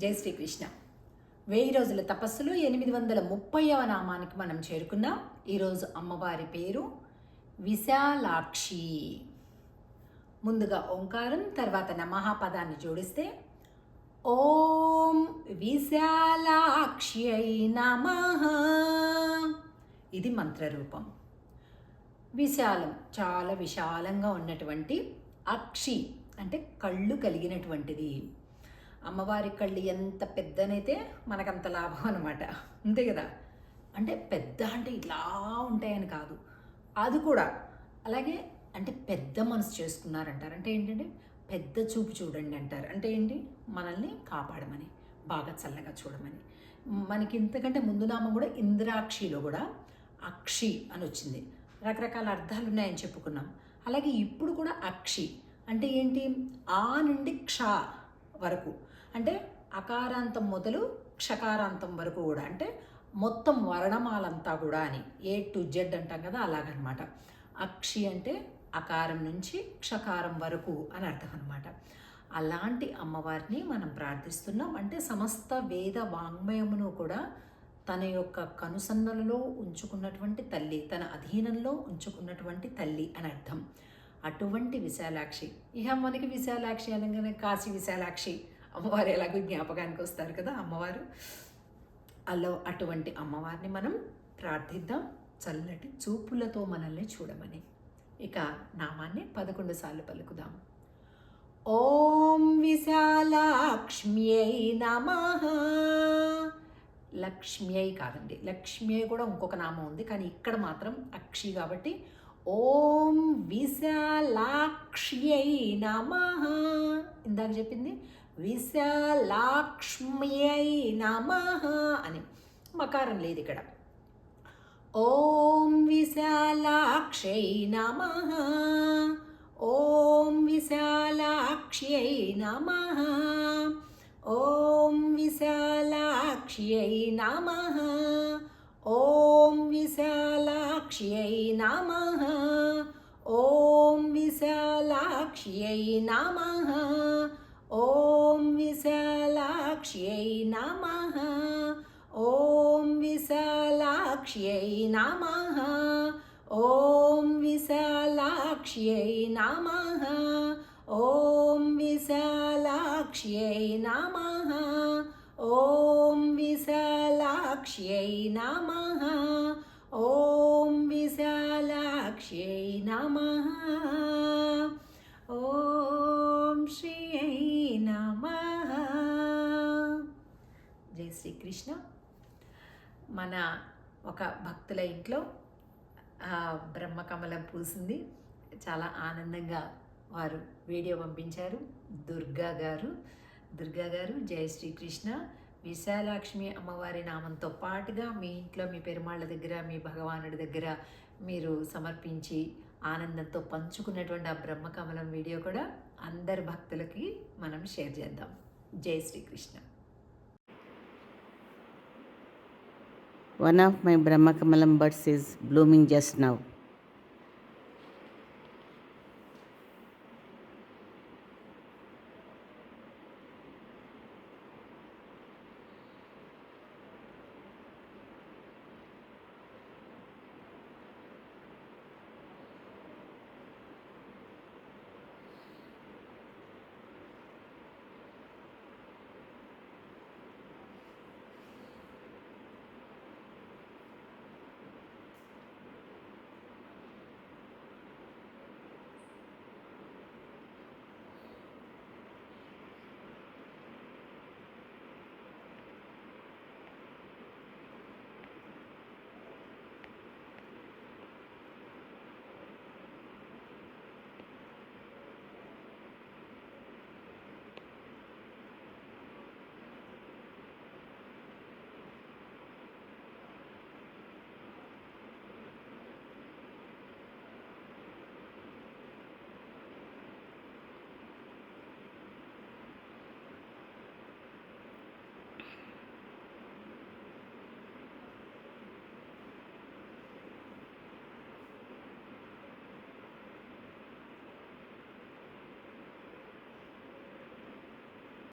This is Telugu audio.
జై శ్రీకృష్ణ. వెయ్యి రోజుల తపస్సులో ఎనిమిది వందల ముప్పైవ నామానికి మనం చేరుకున్నాం. ఈరోజు అమ్మవారి పేరు విశాలాక్షి. ముందుగా ఓంకారం తర్వాత నమహ పదాన్ని జోడిస్తే ఓం విశాలాక్షి నమః. ఇది మంత్రరూపం. విశాలం చాలా విశాలంగా ఉన్నటువంటి అక్షి అంటే కళ్ళు కలిగినటువంటిది. అమ్మవారి కళ్ళు ఎంత పెద్దనైతే మనకంత లాభం అనమాట అంతే కదా? అంటే పెద్ద అంటే ఇలా ఉంటాయని కాదు. అది కూడా. అలాగే అంటే పెద్ద మనసు చేసుకున్నారంటారు. అంటే ఏంటంటే పెద్ద చూపు చూడండి అంటారు. అంటే ఏంటి? మనల్ని కాపాడమని బాగా చల్లగా చూడమని. మనకి ఇంతకంటే ముందు నామం కూడా ఇంద్రాక్షిలో కూడా అక్షి అని వచ్చింది. రకరకాల అర్థాలు ఉన్నాయని చెప్పుకున్నాం. అలాగే ఇప్పుడు కూడా అక్షి. అంటే ఏంటి? ఆ నుండి క్ష వరకు. అంటే అకారాంతం మొదలు క్షకారాంతం వరకు కూడా. అంటే మొత్తం వర్ణమాలంతా కూడా అని. ఏ టు జెడ్ అంటాం కదా అలాగనమాట. అక్షి అంటే అకారం నుంచి క్షకారం వరకు అని అర్థం అనమాట అలాంటి అమ్మవారిని మనం ప్రార్థిస్తున్నాం. అంటే సమస్త వేద వాంగ్మయమును కూడా తన యొక్క కనుసన్నలలో ఉంచుకున్నటువంటి తల్లి తన అధీనంలో ఉంచుకున్నటువంటి తల్లి అని అర్థం. అటువంటి విశాలాక్షి. ఇహ మనకి విశాలాక్షి అనగానే కాశీ విశాలాక్షి అమ్మవారు ఎలాగో జ్ఞాపకానికి వస్తారు కదా అమ్మవారు. అలా అటువంటి అమ్మవారిని మనం ప్రార్థిద్దాం. చల్లటి చూపులతో మనల్ని చూడమని. ఇక నామాన్ని పదకొండు సార్లు పలుకుదాం. ఓం విశాలాక్ష్మ్యై నమ. లక్ష్మ్యై కాదండి. లక్ష్మ్యై కూడా ఇంకొక నామం ఉంది. కానీ ఇక్కడ మాత్రం అక్షి కాబట్టి ఓం విశాలాక్ష్యై నమ. ఇందాక చెప్పింది విశాలాక్ష్మ్యై నమ అని. మకారం లేదు ఇక్కడ. ఓం విశాలాక్షై నమ. ఓం విశాలాక్ష్యై నమ. ఓం విశాలాక్ష్యై నమ. ఓం విశాలాక్ష్యై నమ. विशालाक्ष्यै नमः ॐ विशालाक्ष्यै नमः ॐ विशालाक्ष्यै नमः ॐ विशालाक्ष्यै नमः ॐ विशालाक्ष्यै नमः ॐ विशालाक्ष्यै नमः ॐ विशालाक्ष्यै नमः శ్రీ నమ జై శ్రీకృష్ణ. మన ఒక భక్తుల ఇంట్లో బ్రహ్మకమలం పూసింది. చాలా ఆనందంగా వారు వీడియో పంపించారు. దుర్గా గారు దుర్గా గారు జై శ్రీకృష్ణ. విశాలాక్ష్మి అమ్మవారి నామంతో పాటుగా మీ ఇంట్లో మీ పెరుమాళ్ళ దగ్గర మీ భగవానుడి దగ్గర మీరు సమర్పించి ఆనందంతో పంచుకున్నటువంటి ఆ బ్రహ్మకమలం వీడియో కూడా అందరి భక్తులకి మనం షేర్ చేద్దాం. Jai Shrikrishna. One of my Brahmakamalam birds is blooming just now